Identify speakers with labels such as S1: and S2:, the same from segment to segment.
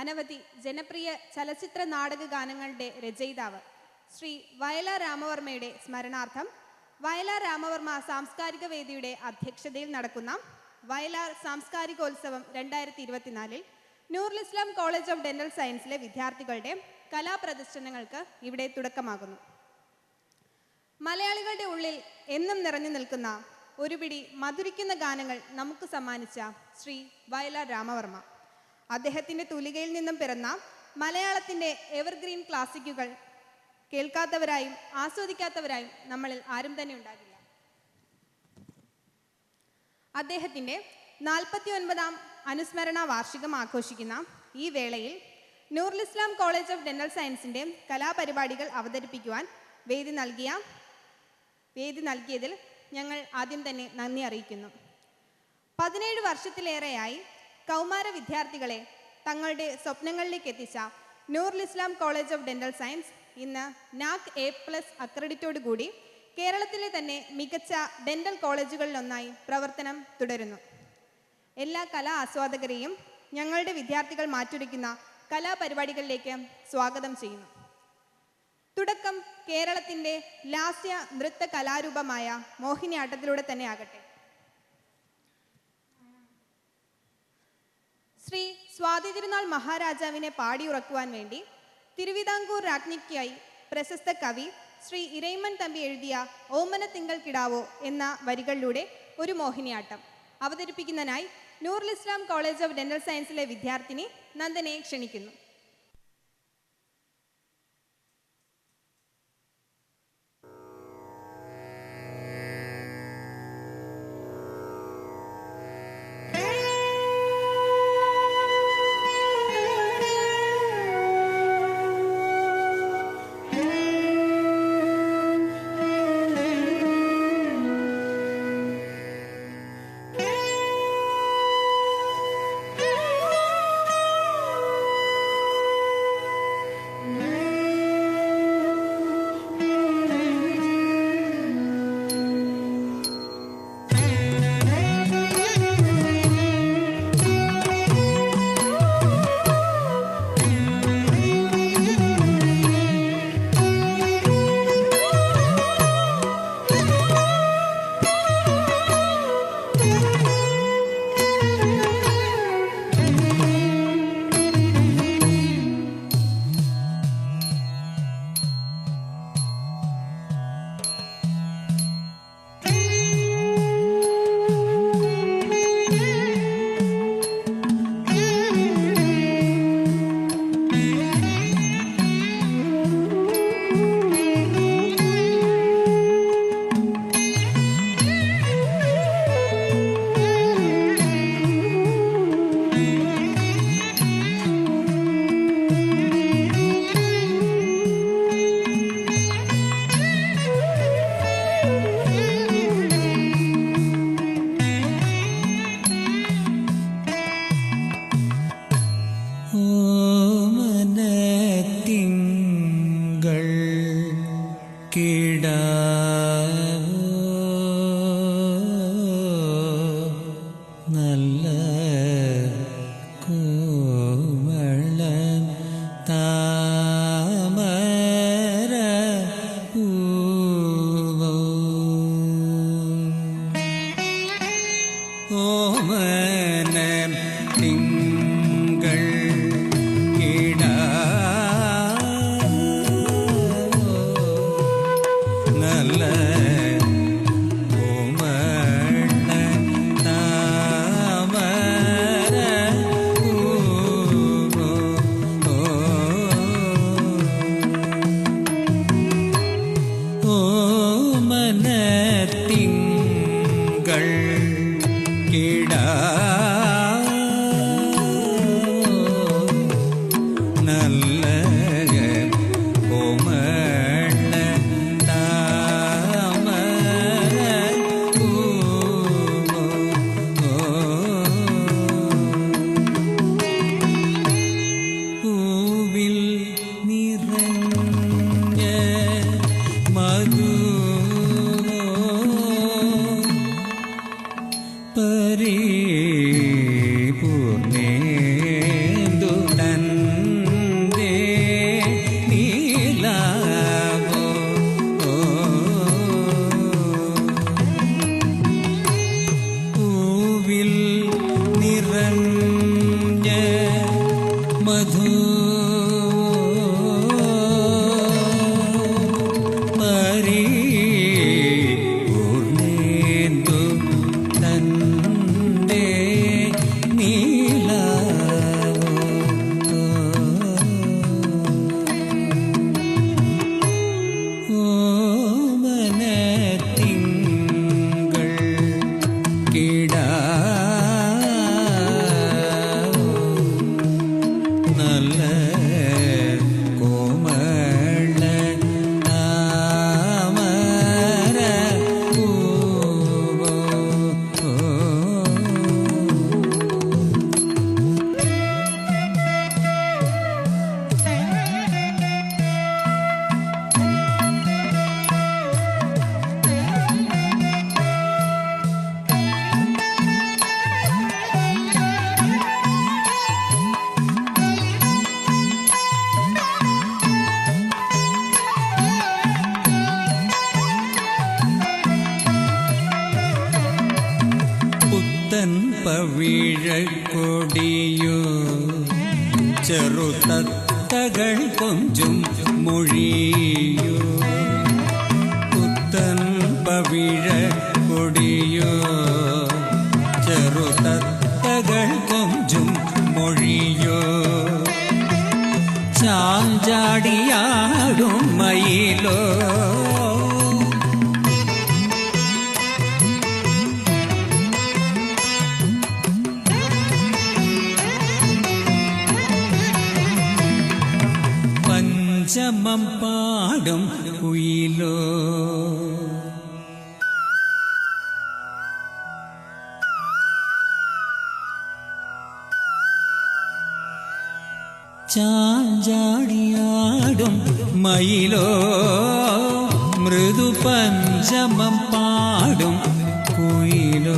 S1: അനവധി ജനപ്രിയ ചലച്ചിത്ര നാടക ഗാനങ്ങളുടെ രചയിതാവ് ശ്രീ വയല രാമവർമ്മയുടെ സ്മരണാർത്ഥം വയല രാമവർമ്മ സാംസ്കാരിക വേദിയുടെ അധ്യക്ഷതയിൽ നടക്കുന്ന വയലാർ സാംസ്കാരികോത്സവം രണ്ടായിരത്തി ഇരുപത്തിനാലിൽ Noorul Islam college of dental സയൻസിലെ വിദ്യാർത്ഥികളുടെ കലാപ്രദർശനങ്ങൾക്ക് ഇവിടെ തുടക്കമാകുന്നു. മലയാളികളുടെ ഉള്ളിൽ എന്നും നിറഞ്ഞു നിൽക്കുന്ന ഒരുപിടി മധുരിക്കുന്ന ഗാനങ്ങൾ നമുക്ക് സമ്മാനിച്ച ശ്രീ വയലാർ രാമവർമ്മ. അദ്ദേഹത്തിന്റെ തുലികയിൽ നിന്നും പിറന്ന മലയാളത്തിന്റെ എവർഗ്രീൻ ക്ലാസിക്കുകൾ കേൾക്കാത്തവരായും ആസ്വദിക്കാത്തവരായും നമ്മളിൽ ആരും തന്നെ ഉണ്ടാകില്ല. അദ്ദേഹത്തിന്റെ നാൽപ്പത്തി ഒൻപതാം അനുസ്മരണ വാർഷികം ആഘോഷിക്കുന്ന ഈ വേളയിൽ Noorul Islam college of dental സയൻസിന്റെ കലാപരിപാടികൾ അവതരിപ്പിക്കുവാൻ വേദി നൽകിയ വേദി നൽകിയതിൽ ഞങ്ങൾ ആദ്യം തന്നെ നന്ദി അറിയിക്കുന്നു. പതിനേഴ് വർഷത്തിലേറെയായി കൗമാര വിദ്യാർത്ഥികളെ തങ്ങളുടെ സ്വപ്നങ്ങളിലേക്ക് എത്തിച്ച Noorul Islam college of dental science ഇന്ന് നാക് എ പ്ലസ് അക്രഡിറ്റോട് കൂടി കേരളത്തിലെ തന്നെ മികച്ച ഡെന്റൽ കോളേജുകളിലൊന്നായി പ്രവർത്തനം തുടരുന്നു. എല്ലാ കലാ ആസ്വാദകരെയും ഞങ്ങളുടെ വിദ്യാർത്ഥികൾ മാറ്റുരയ്ക്കുന്ന കലാപരിപാടികളിലേക്ക് സ്വാഗതം ചെയ്യുന്നു. തുടക്കം കേരളത്തിന്റെ ലാസ്യ നൃത്ത കലാരൂപമായ മോഹിനിയാട്ടത്തിലൂടെ തന്നെ ആകട്ടെ. ശ്രീ സ്വാതി തിരുനാൾ മഹാരാജാവിനെ പാടിയുറക്കുവാൻ വേണ്ടി തിരുവിതാംകൂർ രാജ്ഞിക്കായി പ്രശസ്ത കവി ശ്രീ ഇരയ്മൻ തമ്പി എഴുതിയ ഓമന തിങ്കൾ കിടാവോ എന്ന വരികളിലൂടെ ഒരു Mohiniyattam. അവതരിപ്പിക്കുന്നതിനായി Noorul Islam college of dental സയൻസിലെ വിദ്യാർത്ഥിനി നന്ദനെ ക്ഷണിക്കുന്നു.
S2: கேடா. പുത്തൻ പവിഴക്കൊടിയോ. ചെറുതത്തകൾ കൊഞ്ചും മൊഴിയോ. പുത്തൻ പവിഴക്കൊടിയോ. ചെറുതത്തകൾ കൊഞ്ചും മൊഴിയോ. ചാഞ്ചാടിയാടും മയിലോ. പഞ്ചമം പാടും കുയിലോ ചാഞ്ചാടിയാടും മയിലോ മൃദു പഞ്ചമം പാടും കുയിലോ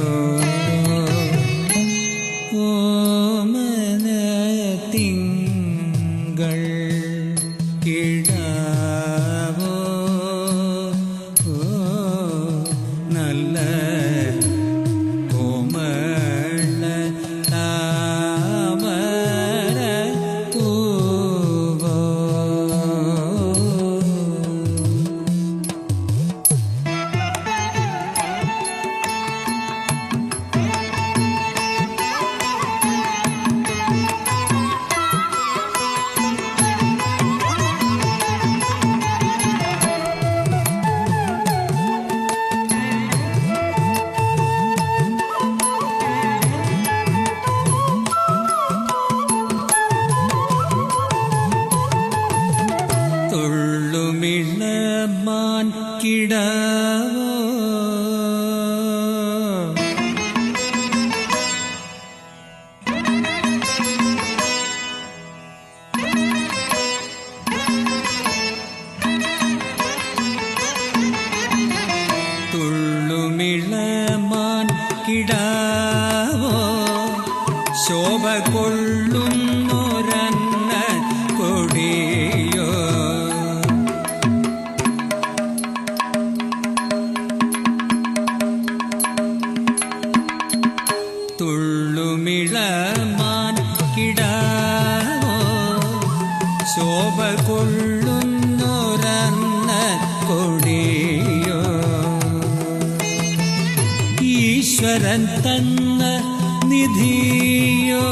S2: നിധിയോ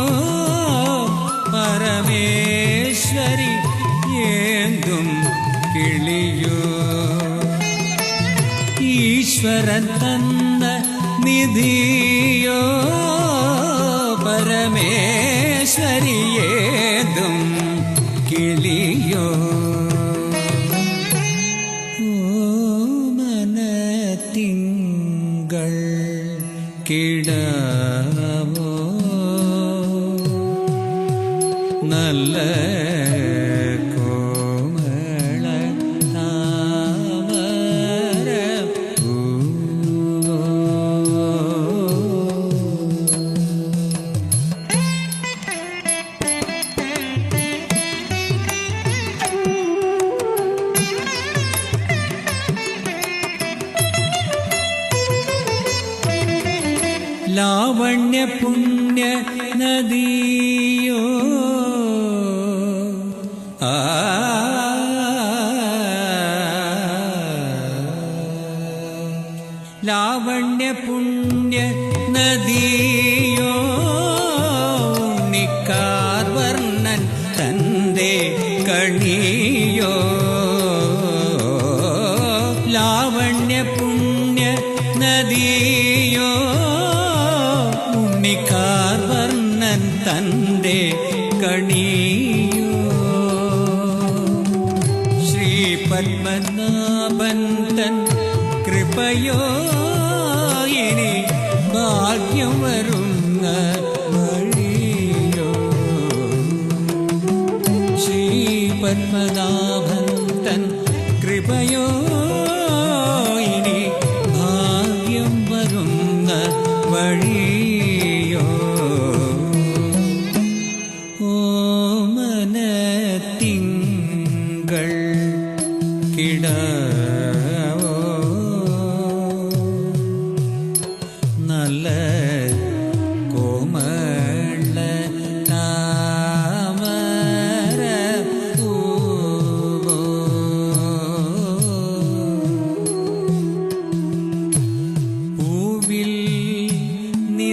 S2: പരമേശ്വരി ഏന്തും കിളിയോ? ഈശ്വരൻ തന്ന നിധിയോ? പരമേശ്വരി ഏതും കിളിയോ? ഓമനത്തിങ്കൾ നല്ല കോമള താമര ലാവണ്യ പുണ്യ നദിയോ കൃപയോ ഇനി ഭാഗ്യം വരുന്ന വഴിയോ? ശ്രീ പത്മനാഭൻ തൻ കൃപയോ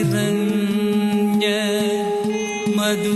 S2: நிறைஞ்ச மது